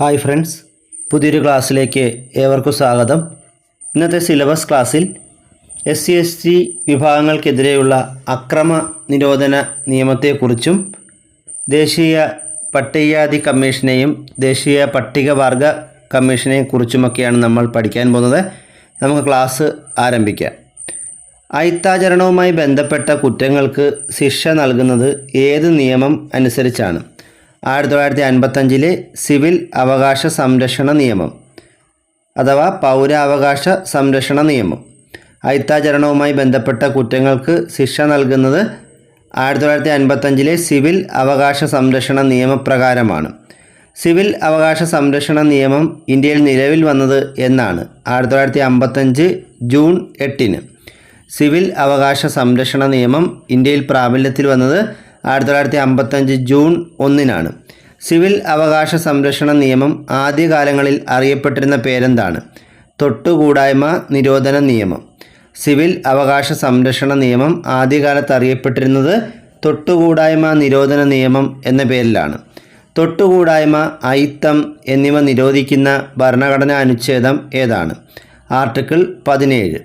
Hi friends പുതിയൊരു ക്ലാസ്സിലേക്ക് ഏവർക്കും സ്വാഗതം. ഇന്നത്തെ സിലബസ് ക്ലാസ്സിൽ എസ് സി എസ് ടി വിഭാഗങ്ങൾക്കെതിരെയുള്ള അക്രമ നിരോധന നിയമത്തെക്കുറിച്ചും ദേശീയ പട്ടികജാതി കമ്മീഷനെയും ദേശീയ പട്ടികവർഗ കമ്മീഷനെയും കുറിച്ചുമൊക്കെയാണ് നമ്മൾ പഠിക്കാൻ പോകുന്നത്. നമുക്ക് ക്ലാസ് ആരംഭിക്കാം. അയിത്താചരണവുമായി ബന്ധപ്പെട്ട കുറ്റങ്ങൾക്ക് ശിക്ഷ നൽകുന്നത് ഏത് നിയമം അനുസരിച്ചാണ്? ആയിരത്തി തൊള്ളായിരത്തി അൻപത്തഞ്ചിലെ സിവിൽ അവകാശ സംരക്ഷണ നിയമം അഥവാ പൗരാവകാശ സംരക്ഷണ നിയമം. അയിത്താചരണവുമായി ബന്ധപ്പെട്ട കുറ്റങ്ങൾക്ക് ശിക്ഷ നൽകുന്നത് ആയിരത്തി തൊള്ളായിരത്തി അൻപത്തഞ്ചിലെ സിവിൽ അവകാശ സംരക്ഷണ നിയമപ്രകാരമാണ്. സിവിൽ അവകാശ സംരക്ഷണ നിയമം ഇന്ത്യയിൽ നിലവിൽ വന്നത് എന്നാണ് ആയിരത്തി തൊള്ളായിരത്തി അമ്പത്തഞ്ച് ജൂൺ എട്ടിന്. സിവിൽ അവകാശ സംരക്ഷണ നിയമം ഇന്ത്യയിൽ പ്രാബല്യത്തിൽ വന്നത് ആയിരത്തി തൊള്ളായിരത്തി അമ്പത്തഞ്ച് ജൂൺ ഒന്നിനാണ്. സിവിൽ അവകാശ സംരക്ഷണ നിയമം ആദ്യകാലങ്ങളിൽ അറിയപ്പെട്ടിരുന്ന പേരെന്താണ്? തൊട്ടുകൂടായ്മ നിരോധന നിയമം. സിവിൽ അവകാശ സംരക്ഷണ നിയമം ആദ്യകാലത്ത് അറിയപ്പെട്ടിരുന്നത് തൊട്ടുകൂടായ്മ നിരോധന നിയമം എന്ന പേരിലാണ്. തൊട്ടുകൂടായ്മ അയിത്തം എന്നിവ നിരോധിക്കുന്ന ഭരണഘടനാ അനുച്ഛേദം ഏതാണ്? ആർട്ടിക്കിൾ പതിനേഴ്.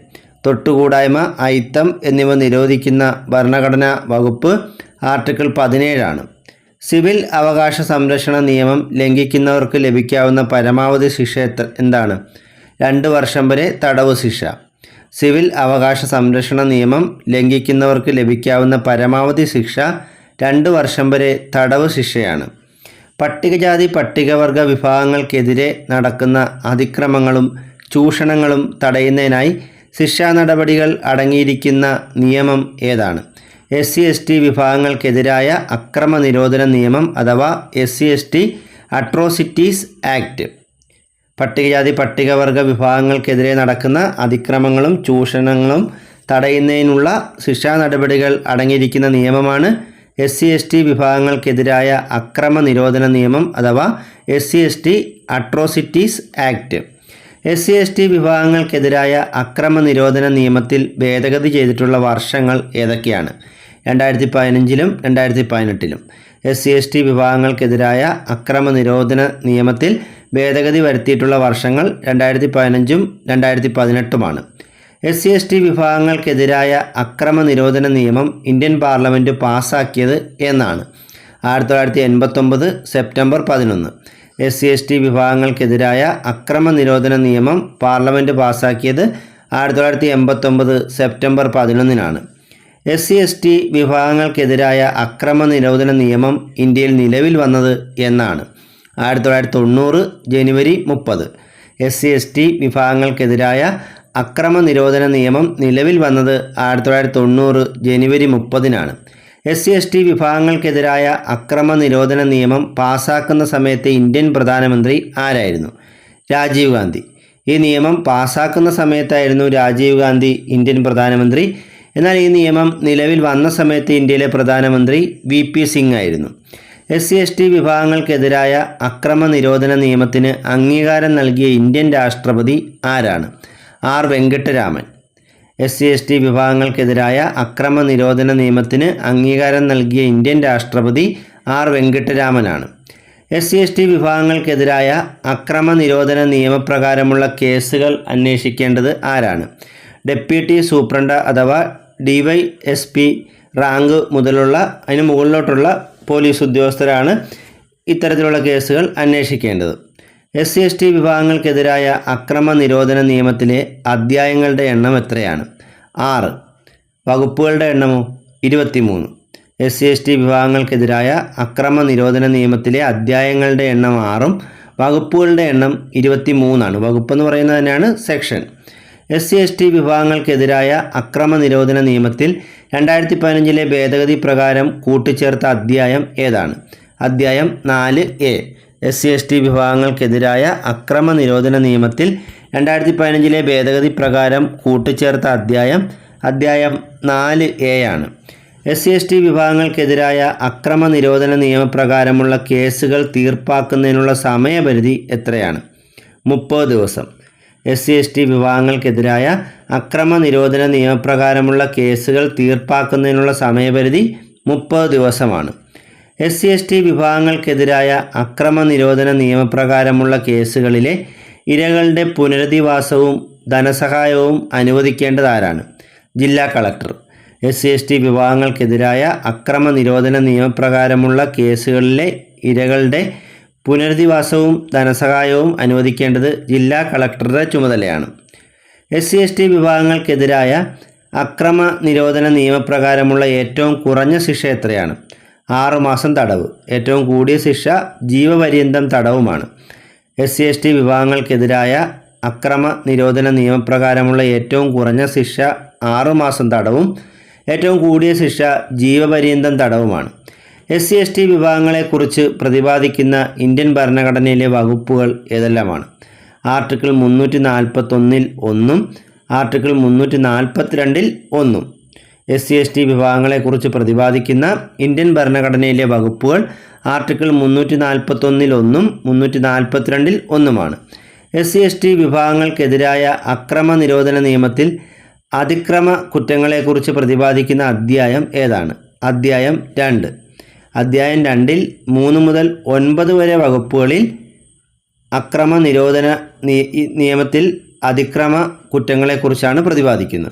തൊട്ടുകൂടായ്മ അയിത്തം എന്നിവ നിരോധിക്കുന്ന ഭരണഘടനാ വകുപ്പ് ആർട്ടിക്കിൾ പതിനേഴാണ്. സിവിൽ അവകാശ സംരക്ഷണ നിയമം ലംഘിക്കുന്നവർക്ക് ലഭിക്കാവുന്ന പരമാവധി ശിക്ഷ എന്താണ്? രണ്ട് വർഷം വരെ തടവ് ശിക്ഷ. സിവിൽ അവകാശ സംരക്ഷണ നിയമം ലംഘിക്കുന്നവർക്ക് ലഭിക്കാവുന്ന പരമാവധി ശിക്ഷ രണ്ട് വർഷം വരെ തടവ് ശിക്ഷയാണ്. പട്ടികജാതി പട്ടികവർഗ വിഭാഗങ്ങൾക്കെതിരെ നടക്കുന്ന അതിക്രമങ്ങളും ചൂഷണങ്ങളും തടയുന്നതിനായി ശിക്ഷാ നടപടികൾ അടങ്ങിയിരിക്കുന്ന നിയമം ഏതാണ്? എസ് സി എസ് ടി വിഭാഗങ്ങൾക്കെതിരായ അക്രമ നിരോധന നിയമം അഥവാ S C S T Atrocities Act. പട്ടികജാതി പട്ടികവർഗ വിഭാഗങ്ങൾക്കെതിരെ നടക്കുന്ന അതിക്രമങ്ങളും ചൂഷണങ്ങളും തടയുന്നതിനുള്ള ശിക്ഷാ നടപടികൾ അടങ്ങിയിരിക്കുന്ന നിയമമാണ് എസ് സി എസ് ടി വിഭാഗങ്ങൾക്കെതിരായ അക്രമ നിരോധന നിയമം അഥവാ S C S T Atrocities Act. S C S T വിഭാഗങ്ങൾക്കെതിരായ അക്രമ നിരോധന നിയമത്തിൽ ഭേദഗതി ചെയ്തിട്ടുള്ള വർഷങ്ങൾ ഏതൊക്കെയാണ്? രണ്ടായിരത്തി പതിനഞ്ചിലും രണ്ടായിരത്തി പതിനെട്ടിലും എസ് സി എസ് ടി വിഭാഗങ്ങൾക്കെതിരായ അക്രമ നിരോധന നിയമത്തിൽ ഭേദഗതി വരുത്തിയിട്ടുള്ള വർഷങ്ങൾ രണ്ടായിരത്തി പതിനഞ്ചും രണ്ടായിരത്തി പതിനെട്ടുമാണ് എസ് സി എസ് ടി വിഭാഗങ്ങൾക്കെതിരായ അക്രമ നിരോധന നിയമം ഇന്ത്യൻ പാർലമെന്റ് പാസ്സാക്കിയത് എന്നാണ്. ആയിരത്തി തൊള്ളായിരത്തി എൺപത്തൊമ്പത് സെപ്റ്റംബർ പതിനൊന്ന്. എസ് സി എസ് ടി വിഭാഗങ്ങൾക്കെതിരായ അക്രമ നിരോധന നിയമം പാർലമെന്റ് പാസ്സാക്കിയത് ആയിരത്തി തൊള്ളായിരത്തി എൺപത്തൊമ്പത് സെപ്റ്റംബർ പതിനൊന്നിനാണ്. എസ് സി എസ് ടി വിഭാഗങ്ങൾക്കെതിരായ അക്രമ നിരോധന നിയമം ഇന്ത്യയിൽ നിലവിൽ വന്നത് എന്നാണ്. ആയിരത്തി തൊള്ളായിരത്തി തൊണ്ണൂറ് ജനുവരി മുപ്പത് എസ് സി എസ് ടി വിഭാഗങ്ങൾക്കെതിരായ അക്രമ നിരോധന നിയമം നിലവിൽ വന്നത് ആയിരത്തി തൊള്ളായിരത്തി തൊണ്ണൂറ് ജനുവരി മുപ്പതിനാണ്. എസ് സി എസ് ടി വിഭാഗങ്ങൾക്കെതിരായ അക്രമ നിരോധന നിയമം പാസാക്കുന്ന സമയത്തെ ഇന്ത്യൻ പ്രധാനമന്ത്രി ആരായിരുന്നു? രാജീവ് ഗാന്ധി. ഈ നിയമം പാസാക്കുന്ന സമയത്തായിരുന്നു രാജീവ് ഗാന്ധി ഇന്ത്യൻ പ്രധാനമന്ത്രി എന്നാൽ ഈ നിയമം നിലവിൽ വന്ന സമയത്ത് ഇന്ത്യയിലെ പ്രധാനമന്ത്രി വി പി സിംഗ് ആയിരുന്നു. എസ് സി എസ് ടി വിഭാഗങ്ങൾക്കെതിരായ അക്രമ നിരോധന നിയമത്തിന് അംഗീകാരം നൽകിയ ഇന്ത്യൻ രാഷ്ട്രപതി ആരാണ്? R. Venkataraman. S C S T വിഭാഗങ്ങൾക്കെതിരായ അക്രമ നിരോധന നിയമത്തിന് അംഗീകാരം നൽകിയ ഇന്ത്യൻ രാഷ്ട്രപതി ആർ. വെങ്കട്ടരാമനാണ്. എസ് സി എസ് ടി വിഭാഗങ്ങൾക്കെതിരായ അക്രമ നിരോധന നിയമപ്രകാരമുള്ള കേസുകൾ അന്വേഷിക്കേണ്ടത് ആരാണ്? ഡെപ്യൂട്ടി സൂപ്രണ്ട് അഥവാ D Y S P rank മുതലുള്ള അതിന് മുകളിലോട്ടുള്ള പോലീസ് ഉദ്യോഗസ്ഥരാണ് ഇത്തരത്തിലുള്ള കേസുകൾ അന്വേഷിക്കേണ്ടത്. എസ് സി എസ് ടി വിഭാഗങ്ങൾക്കെതിരായ അക്രമ നിരോധന നിയമത്തിലെ അധ്യായങ്ങളുടെ എണ്ണം എത്രയാണ്? ആറ്. വകുപ്പുകളുടെ എണ്ണമോ? ഇരുപത്തിമൂന്ന്. എസ് സി എസ് ടി വിഭാഗങ്ങൾക്കെതിരായ അക്രമ നിരോധന നിയമത്തിലെ അധ്യായങ്ങളുടെ എണ്ണം ആറും വകുപ്പുകളുടെ എണ്ണം ഇരുപത്തി മൂന്നാണ് വകുപ്പ് എന്ന് പറയുന്നത് തന്നെയാണ് section. S C S T വിഭാഗങ്ങൾക്കെതിരായ അക്രമ നിരോധന നിയമത്തിൽ രണ്ടായിരത്തി പതിനഞ്ചിലെ ഭേദഗതി പ്രകാരം കൂട്ടിച്ചേർത്ത അധ്യായം ഏതാണ്? അധ്യായം നാല് A. S C S T വിഭാഗങ്ങൾക്കെതിരായ അക്രമ നിരോധന നിയമത്തിൽ രണ്ടായിരത്തി പതിനഞ്ചിലെ ഭേദഗതി പ്രകാരം കൂട്ടിച്ചേർത്ത അധ്യായം അധ്യായം നാല് എ ആണ്. എസ് സി എസ് ടി വിഭാഗങ്ങൾക്കെതിരായ അക്രമ നിരോധന നിയമപ്രകാരമുള്ള കേസുകൾ തീർപ്പാക്കുന്നതിനുള്ള സമയപരിധി എത്രയാണ്? മുപ്പത് ദിവസം. എസ് സി എസ് ടി വിഭാഗങ്ങൾക്കെതിരായ അക്രമ നിരോധന നിയമപ്രകാരമുള്ള കേസുകൾ തീർപ്പാക്കുന്നതിനുള്ള സമയപരിധി മുപ്പത് ദിവസമാണ്. എസ് സി എസ് ടി വിഭാഗങ്ങൾക്കെതിരായ അക്രമ നിരോധന നിയമപ്രകാരമുള്ള കേസുകളിലെ ഇരകളുടെ പുനരധിവാസവും ധനസഹായവും അനുവദിക്കേണ്ടതാരാണ്? ജില്ലാ collector. S C S T വിഭാഗങ്ങൾക്കെതിരായ അക്രമ നിരോധന നിയമപ്രകാരമുള്ള കേസുകളിലെ ഇരകളുടെ പുനരധിവാസവും ധനസഹായവും അനുവദിക്കേണ്ടത് ജില്ലാ കളക്ടറുടെ ചുമതലയാണ്. എസ് സി എസ് ടി വിഭാഗങ്ങൾക്കെതിരായ അക്രമ നിരോധന നിയമപ്രകാരമുള്ള ഏറ്റവും കുറഞ്ഞ ശിക്ഷ എത്രയാണ്? ആറുമാസം തടവ്. ഏറ്റവും കൂടിയ ശിക്ഷ ജീവപര്യന്തം തടവുമാണ്. എസ് സി എസ് ടി വിഭാഗങ്ങൾക്കെതിരായ അക്രമ നിരോധന നിയമപ്രകാരമുള്ള ഏറ്റവും കുറഞ്ഞ ശിക്ഷ ആറുമാസം തടവും. ഏറ്റവും കൂടിയ ശിക്ഷ ജീവപര്യന്തം തടവുമാണ്. എസ് സി എസ് ടി വിഭാഗങ്ങളെക്കുറിച്ച് പ്രതിപാദിക്കുന്ന ഇന്ത്യൻ ഭരണഘടനയിലെ വകുപ്പുകൾ ഏതെല്ലാമാണ്? ആർട്ടിക്കിൾ മുന്നൂറ്റി നാൽപ്പത്തൊന്നിൽ ഒന്നും ആർട്ടിക്കിൾ മുന്നൂറ്റി നാൽപ്പത്തിരണ്ടിൽ ഒന്നും. എസ് സി എസ് ടി വിഭാഗങ്ങളെക്കുറിച്ച് പ്രതിപാദിക്കുന്ന ഇന്ത്യൻ ഭരണഘടനയിലെ വകുപ്പുകൾ ആർട്ടിക്കിൾ മുന്നൂറ്റി നാൽപ്പത്തൊന്നിൽ ഒന്നും മുന്നൂറ്റി നാൽപ്പത്തിരണ്ടിൽ ഒന്നുമാണ്. എസ് സി എസ് ടി വിഭാഗങ്ങൾക്കെതിരായ അക്രമ നിരോധന നിയമത്തിൽ അതിക്രമ കുറ്റങ്ങളെക്കുറിച്ച് പ്രതിപാദിക്കുന്ന അധ്യായം ഏതാണ്? അധ്യായം രണ്ട്. അധ്യായം രണ്ടിൽ മൂന്ന് മുതൽ ഒൻപത് വരെ വകുപ്പുകളിൽ അക്രമ നിരോധന നിയമത്തിൽ അതിക്രമ കുറ്റങ്ങളെക്കുറിച്ചാണ് പ്രതിപാദിക്കുന്നത്.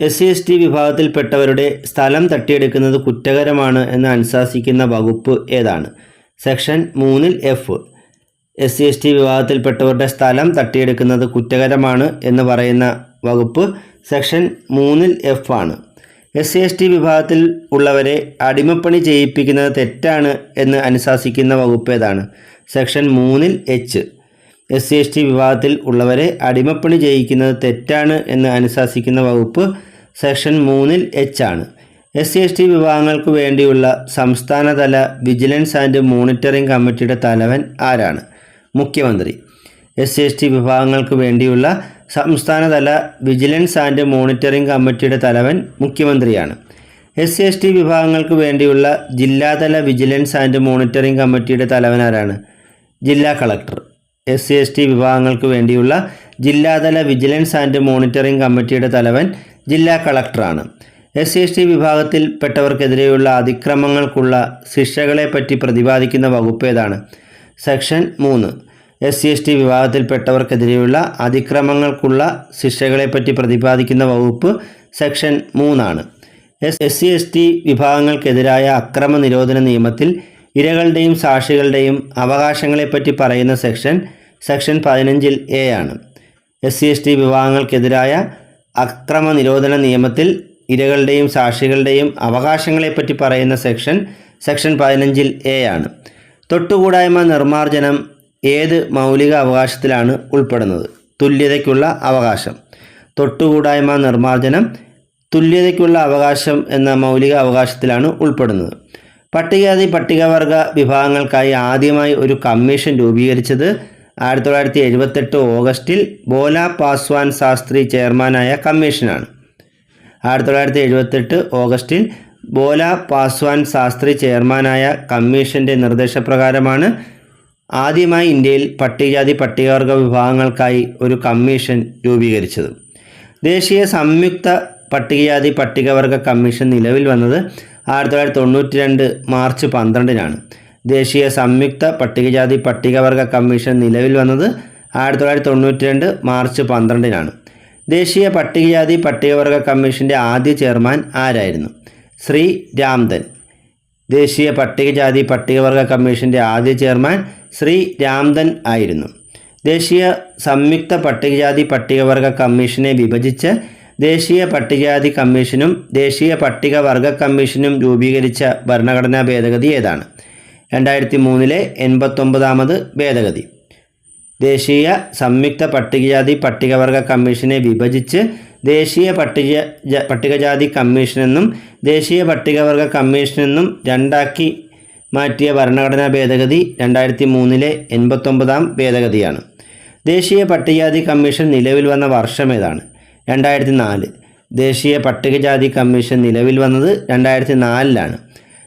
എസ് സി എസ് ടി വിഭാഗത്തിൽപ്പെട്ടവരുടെ സ്ഥലം തട്ടിയെടുക്കുന്നത് കുറ്റകരമാണ് എന്ന് അനുശാസിക്കുന്ന വകുപ്പ് ഏതാണ്? സെക്ഷൻ മൂന്നിൽ F. S C S T വിഭാഗത്തിൽപ്പെട്ടവരുടെ സ്ഥലം തട്ടിയെടുക്കുന്നത് കുറ്റകരമാണ് എന്ന് പറയുന്ന വകുപ്പ് സെക്ഷൻ മൂന്നിൽ എഫ് ആണ്. എസ് സി എസ് ടി വിഭാഗത്തിൽ ഉള്ളവരെ അടിമപ്പണി ചെയ്യിപ്പിക്കുന്നത് തെറ്റാണ് എന്ന് അനുശാസിക്കുന്ന വകുപ്പ് ഏതാണ്? സെക്ഷൻ മൂന്നിൽ H S C S T വിഭാഗത്തിൽ ഉള്ളവരെ അടിമപ്പണി ചെയ്യിക്കുന്നത് തെറ്റാണ് എന്ന് അനുശാസിക്കുന്ന വകുപ്പ് സെക്ഷൻ മൂന്നിൽ എച്ച് ആണ്. എസ് സി എസ് ടി വിഭാഗങ്ങൾക്ക് വേണ്ടിയുള്ള സംസ്ഥാനതല വിജിലൻസ് ആൻഡ് മോണിറ്ററിംഗ് കമ്മിറ്റിയുടെ തലവൻ ആരാണ്? മുഖ്യമന്ത്രി. എസ് സി എസ് ടി വിഭാഗങ്ങൾക്ക് വേണ്ടിയുള്ള സംസ്ഥാനതല വിജിലൻസ് ആൻഡ് മോണിറ്ററിംഗ് കമ്മിറ്റിയുടെ തലവൻ മുഖ്യമന്ത്രിയാണ്. എസ് സി എസ് ടി വിഭാഗങ്ങൾക്ക് വേണ്ടിയുള്ള ജില്ലാതല വിജിലൻസ് ആൻഡ് മോണിറ്ററിംഗ് കമ്മിറ്റിയുടെ തലവൻ ആരാണ്? ജില്ലാ collector. S C S T വിഭാഗങ്ങൾക്ക് വേണ്ടിയുള്ള ജില്ലാതല വിജിലൻസ് ആൻഡ് മോണിറ്ററിംഗ് കമ്മിറ്റിയുടെ തലവൻ ജില്ലാ കളക്ടറാണ്. എസ് സി എസ് ടി വിഭാഗത്തിൽപ്പെട്ടവർക്കെതിരെയുള്ള അതിക്രമങ്ങൾക്കുള്ള ശിക്ഷകളെപ്പറ്റി പ്രതിപാദിക്കുന്ന വകുപ്പ് ഏതാണ്? സെക്ഷൻ മൂന്ന്. എസ് സി എസ് ടി വിഭാഗത്തിൽപ്പെട്ടവർക്കെതിരെയുള്ള അതിക്രമങ്ങൾക്കുള്ള ശിക്ഷകളെപ്പറ്റി പ്രതിപാദിക്കുന്ന വകുപ്പ് സെക്ഷൻ മൂന്നാണ്. S S C S T വിഭാഗങ്ങൾക്കെതിരായ അക്രമ നിരോധന നിയമത്തിൽ ഇരകളുടെയും സാക്ഷികളുടെയും അവകാശങ്ങളെപ്പറ്റി പറയുന്ന സെക്ഷൻ സെക്ഷൻ പതിനഞ്ചിൽ എ ആണ്. എസ് സി എസ് ടി വിഭാഗങ്ങൾക്കെതിരായ അക്രമ നിരോധന നിയമത്തിൽ ഇരകളുടെയും സാക്ഷികളുടെയും അവകാശങ്ങളെപ്പറ്റി പറയുന്ന സെക്ഷൻ സെക്ഷൻ പതിനഞ്ചിൽ എ ആണ്. തൊട്ടുകൂടായ്മ നിർമ്മാർജനം ഏത് മൗലിക അവകാശത്തിലാണ് ഉൾപ്പെടുന്നത്? തുല്യതയ്ക്കുള്ള അവകാശം. തൊട്ടുകൂടായ്മ നിർമ്മാർജനം. തുല്യതയ്ക്കുള്ള അവകാശം എന്ന മൗലിക അവകാശത്തിലാണ് ഉൾപ്പെടുന്നത്. പട്ടികജാതി പട്ടികവർഗ വിഭാഗങ്ങൾക്കായി ആദ്യമായി ഒരു കമ്മീഷൻ രൂപീകരിച്ചത് ആയിരത്തി തൊള്ളായിരത്തി എഴുപത്തെട്ട് ഓഗസ്റ്റിൽ ബോല പാസ്വാൻ ശാസ്ത്രി ചെയർമാനായ കമ്മീഷനാണ്. ആയിരത്തി തൊള്ളായിരത്തി എഴുപത്തെട്ട് ഓഗസ്റ്റിൽ ബോല പാസ്വാൻ ശാസ്ത്രി ചെയർമാനായ കമ്മീഷന്റെ നിർദ്ദേശപ്രകാരമാണ് ആദ്യമായി ഇന്ത്യയിൽ പട്ടികജാതി പട്ടികവർഗ വിഭാഗങ്ങൾക്കായി ഒരു കമ്മീഷൻ രൂപീകരിച്ചത്. ദേശീയ സംയുക്ത പട്ടികജാതി പട്ടികവർഗ കമ്മീഷൻ നിലവിൽ വന്നത് ആയിരത്തി തൊള്ളായിരത്തി തൊണ്ണൂറ്റി രണ്ട് മാർച്ച് പന്ത്രണ്ടിനാണ്. ദേശീയ സംയുക്ത പട്ടികജാതി പട്ടികവർഗ കമ്മീഷൻ നിലവിൽ വന്നത് ആയിരത്തി തൊള്ളായിരത്തി തൊണ്ണൂറ്റി രണ്ട് മാർച്ച് പന്ത്രണ്ടിനാണ്. ദേശീയ പട്ടികജാതി പട്ടികവർഗ കമ്മീഷന്റെ ആദ്യ ചെയർമാൻ ആരായിരുന്നു? ശ്രീ രാംധൻ. ദേശീയ പട്ടികജാതി പട്ടികവർഗ കമ്മീഷന്റെ ആദ്യ ചെയർമാൻ ശ്രീ രാംധൻ ആയിരുന്നു. ദേശീയ സംയുക്ത പട്ടികജാതി പട്ടികവർഗ കമ്മീഷനെ വിഭജിച്ച് ദേശീയ പട്ടികജാതി കമ്മീഷനും ദേശീയ പട്ടികവർഗ കമ്മീഷനും രൂപീകരിച്ച ഭരണഘടനാ ഭേദഗതി ഏതാണ്? രണ്ടായിരത്തി മൂന്നിലെ എൺപത്തൊമ്പതാമത് ഭേദഗതി. ദേശീയ സംയുക്ത പട്ടികജാതി പട്ടികവർഗ കമ്മീഷനെ വിഭജിച്ച് ദേശീയ പട്ടിക പട്ടികജാതി കമ്മീഷനെന്നും ദേശീയ പട്ടികവർഗ കമ്മീഷനെന്നും രണ്ടാക്കി മാറ്റിയ ഭരണഘടനാ ഭേദഗതി രണ്ടായിരത്തി മൂന്നിലെ എൺപത്തൊമ്പതാം ഭേദഗതിയാണ്. ദേശീയ പട്ടികജാതി കമ്മീഷൻ നിലവിൽ വന്ന വർഷം ഏതാണ്? രണ്ടായിരത്തി നാല് ദേശീയ പട്ടികജാതി കമ്മീഷൻ നിലവിൽ വന്നത് രണ്ടായിരത്തി നാലിലാണ്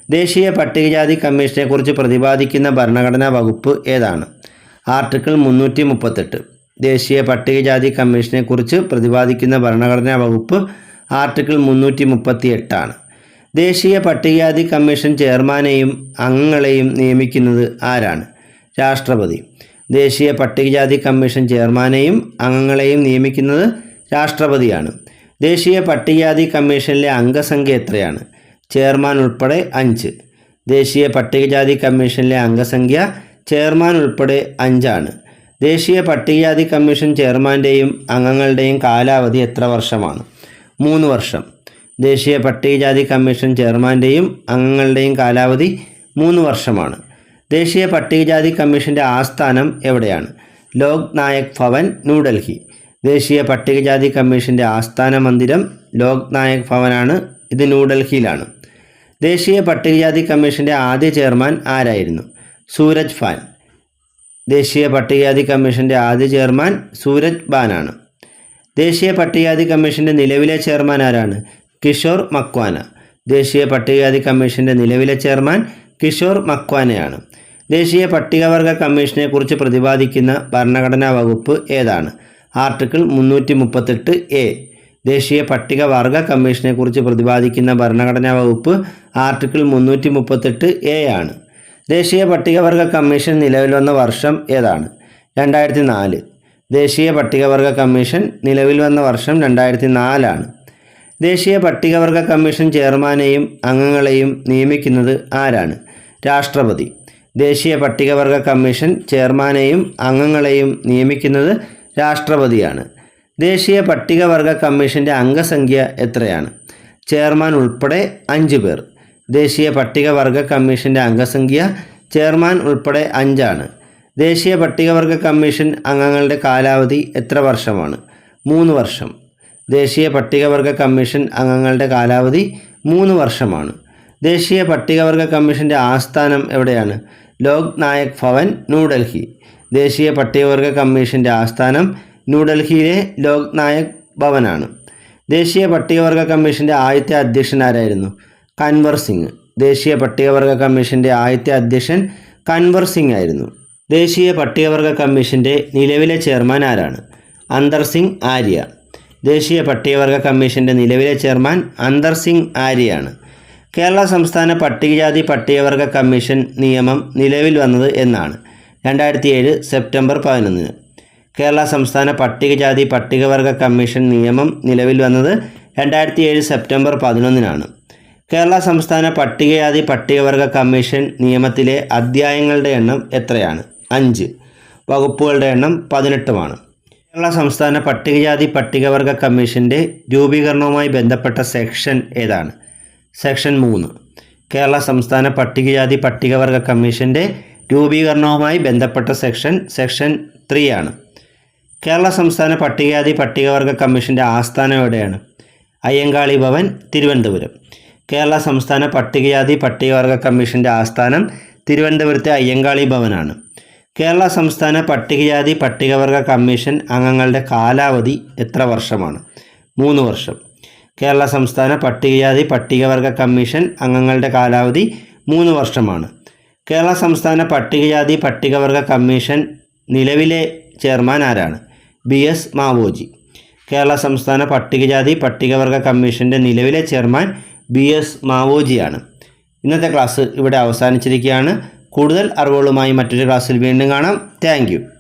ദേശീയ പട്ടികജാതി കമ്മീഷനെക്കുറിച്ച് പ്രതിപാദിക്കുന്ന ഭരണഘടനാ വകുപ്പ് ഏതാണ്? ആർട്ടിക്കിൾ മുന്നൂറ്റി മുപ്പത്തെട്ട് ദേശീയ പട്ടികജാതി കമ്മീഷനെക്കുറിച്ച് പ്രതിപാദിക്കുന്ന ഭരണഘടനാ വകുപ്പ് ആർട്ടിക്കിൾ മുന്നൂറ്റി മുപ്പത്തി എട്ടാണ് ദേശീയ പട്ടികജാതി കമ്മീഷൻ ചെയർമാനെയും അംഗങ്ങളെയും നിയമിക്കുന്നത് ആരാണ്? രാഷ്ട്രപതി. ദേശീയ പട്ടികജാതി കമ്മീഷൻ ചെയർമാനെയും അംഗങ്ങളെയും നിയമിക്കുന്നത് രാഷ്ട്രപതിയാണ്. ദേശീയ പട്ടികജാതി കമ്മീഷനിലെ അംഗസംഖ്യ എത്രയാണ്? ചെയർമാൻ ഉൾപ്പെടെ അഞ്ച്. ദേശീയ പട്ടികജാതി കമ്മീഷനിലെ അംഗസംഖ്യ ചെയർമാൻ ഉൾപ്പെടെ അഞ്ചാണ്. ദേശീയ പട്ടികജാതി കമ്മീഷൻ ചെയർമാന്റെയും അംഗങ്ങളുടെയും കാലാവധി എത്ര വർഷമാണ്? മൂന്ന് വർഷം. ദേശീയ പട്ടികജാതി കമ്മീഷൻ ചെയർമാന്റെയും അംഗങ്ങളുടെയും കാലാവധി മൂന്ന് വർഷമാണ്. ദേശീയ പട്ടികജാതി കമ്മീഷന്റെ ആസ്ഥാനം എവിടെയാണ്? ലോക് നായക് ഭവൻ ന്യൂഡൽഹി. ദേശീയ പട്ടികജാതി കമ്മീഷന്റെ ആസ്ഥാന മന്ദിരം ലോക് നായക് ഭവനാണ്. ഇത് ന്യൂഡൽഹിയിലാണ്. ദേശീയ പട്ടികജാതി കമ്മീഷന്റെ ആദ്യ ചെയർമാൻ ആരായിരുന്നു? സൂരജ് ഫാൻ. ദേശീയ പട്ടികജാതി കമ്മീഷന്റെ ആദ്യ ചെയർമാൻ സൂരജ് ബാനാണ്. ദേശീയ പട്ടികജാതി കമ്മീഷന്റെ നിലവിലെ ചെയർമാൻ ആരാണ്? കിഷോർ മക്വാന. ദേശീയ പട്ടികജാതി കമ്മീഷന്റെ നിലവിലെ ചെയർമാൻ കിഷോർ മക്വാനയാണ്. ദേശീയ പട്ടികവർഗ കമ്മീഷനെ കുറിച്ച് പ്രതിപാദിക്കുന്ന ഭരണഘടനാ വകുപ്പ് ഏതാണ്? ആർട്ടിക്കിൾ മുന്നൂറ്റി മുപ്പത്തെട്ട് എ. ദേശീയ പട്ടികവർഗ കമ്മീഷനെ കുറിച്ച് പ്രതിപാദിക്കുന്ന ഭരണഘടനാ വകുപ്പ് ആർട്ടിക്കിൾ മുന്നൂറ്റി മുപ്പത്തെട്ട് എ ആണ്. ദേശീയ പട്ടികവർഗ കമ്മീഷൻ നിലവിൽ വന്ന വർഷം ഏതാണ്? രണ്ടായിരത്തി നാല് ദേശീയ പട്ടികവർഗ കമ്മീഷൻ നിലവിൽ വന്ന വർഷം രണ്ടായിരത്തി നാലാണ് ദേശീയ പട്ടികവർഗ കമ്മീഷൻ ചെയർമാനെയും അംഗങ്ങളെയും നിയമിക്കുന്നത് ആരാണ്? രാഷ്ട്രപതി. ദേശീയ പട്ടികവർഗ കമ്മീഷൻ ചെയർമാനെയും അംഗങ്ങളെയും നിയമിക്കുന്നത് രാഷ്ട്രപതിയാണ്. ദേശീയ പട്ടികവർഗ കമ്മീഷന്റെ അംഗസംഖ്യ എത്രയാണ്? ചെയർമാൻ ഉൾപ്പെടെ അഞ്ച് പേർ. ദേശീയ പട്ടികവർഗ കമ്മീഷന്റെ അംഗസംഖ്യ ചെയർമാൻ ഉൾപ്പെടെ അഞ്ചാണ്. ദേശീയ പട്ടികവർഗ കമ്മീഷൻ അംഗങ്ങളുടെ കാലാവധി എത്ര വർഷമാണ്? മൂന്ന് വർഷം. ദേശീയ പട്ടികവർഗ കമ്മീഷൻ അംഗങ്ങളുടെ കാലാവധി മൂന്ന് വർഷമാണ്. ദേശീയ പട്ടികവർഗ കമ്മീഷന്റെ ആസ്ഥാനം എവിടെയാണ്? ലോക് നായക് ഭവൻ ന്യൂഡൽഹി. ദേശീയ പട്ടികവർഗ കമ്മീഷന്റെ ആസ്ഥാനം ന്യൂഡൽഹിയിലെ ലോക് നായക് ഭവനാണ്. ദേശീയ പട്ടികവർഗ കമ്മീഷന്റെ ആദ്യത്തെ അധ്യക്ഷൻ ആരായിരുന്നു? കൻവർ സിംഗ് ദേശീയ പട്ടികവർഗ കമ്മീഷന്റെ ആദ്യത്തെ അധ്യക്ഷൻ കൻവർ സിംഗ് ആയിരുന്നു. ദേശീയ പട്ടികവർഗ കമ്മീഷന്റെ നിലവിലെ ചെയർമാൻ ആരാണ്? അന്തർ സിംഗ് ആര്യ. ദേശീയ പട്ടികവർഗ കമ്മീഷന്റെ നിലവിലെ ചെയർമാൻ അന്തർ സിംഗ് ആര്യയാണ്. കേരള സംസ്ഥാന പട്ടികജാതി പട്ടികവർഗ കമ്മീഷൻ നിയമം നിലവിൽ വന്നത് എന്നാണ് രണ്ടായിരത്തി ഏഴ് സെപ്റ്റംബർ പതിനൊന്നിന്. കേരള സംസ്ഥാന പട്ടികജാതി പട്ടികവർഗ കമ്മീഷൻ നിയമം നിലവിൽ വന്നത് രണ്ടായിരത്തി ഏഴ് സെപ്റ്റംബർ പതിനൊന്നിനാണ്. കേരള സംസ്ഥാന പട്ടികജാതി പട്ടികവർഗ കമ്മീഷൻ നിയമത്തിലെ അധ്യായങ്ങളുടെ എണ്ണം എത്രയാണ്? അഞ്ച്. വകുപ്പുകളുടെ എണ്ണം പതിനെട്ടുമാണ്. കേരള സംസ്ഥാന പട്ടികജാതി പട്ടികവർഗ കമ്മീഷന്റെ രൂപീകരണവുമായി ബന്ധപ്പെട്ട സെക്ഷൻ ഏതാണ്? സെക്ഷൻ മൂന്ന്. കേരള സംസ്ഥാന പട്ടികജാതി പട്ടികവർഗ കമ്മീഷന്റെ രൂപീകരണവുമായി ബന്ധപ്പെട്ട സെക്ഷൻ സെക്ഷൻ ത്രീ ആണ് കേരള സംസ്ഥാന പട്ടികജാതി പട്ടികവർഗ കമ്മീഷന്റെ ആസ്ഥാനം എവിടെയാണ്? അയ്യങ്കാളി ഭവൻ തിരുവനന്തപുരം. കേരള സംസ്ഥാന പട്ടികജാതി പട്ടികവർഗ കമ്മീഷന്റെ ആസ്ഥാനം തിരുവനന്തപുരത്തെ അയ്യങ്കാളി ഭവനാണ്. കേരള സംസ്ഥാന പട്ടികജാതി പട്ടികവർഗ കമ്മീഷൻ അംഗങ്ങളുടെ കാലാവധി എത്ര വർഷമാണ്? മൂന്ന് വർഷം. കേരള സംസ്ഥാന പട്ടികജാതി പട്ടികവർഗ കമ്മീഷൻ അംഗങ്ങളുടെ കാലാവധി മൂന്ന് വർഷമാണ്. കേരള സംസ്ഥാന പട്ടികജാതി പട്ടികവർഗ കമ്മീഷൻ നിലവിലെ ചെയർമാൻ ആരാണ്? B S Maoji. കേരള സംസ്ഥാന പട്ടികജാതി പട്ടികവർഗ കമ്മീഷന്റെ നിലവിലെ ചെയർമാൻ ബി എസ് മാവോജിയാണ്. ഇന്നത്തെ ക്ലാസ് ഇവിടെ അവസാനിച്ചിരിക്കുകയാണ്. കൂടുതൽ അറിവുകളുമായി മറ്റൊരു ക്ലാസ്സിൽ വീണ്ടും കാണാം. താങ്ക്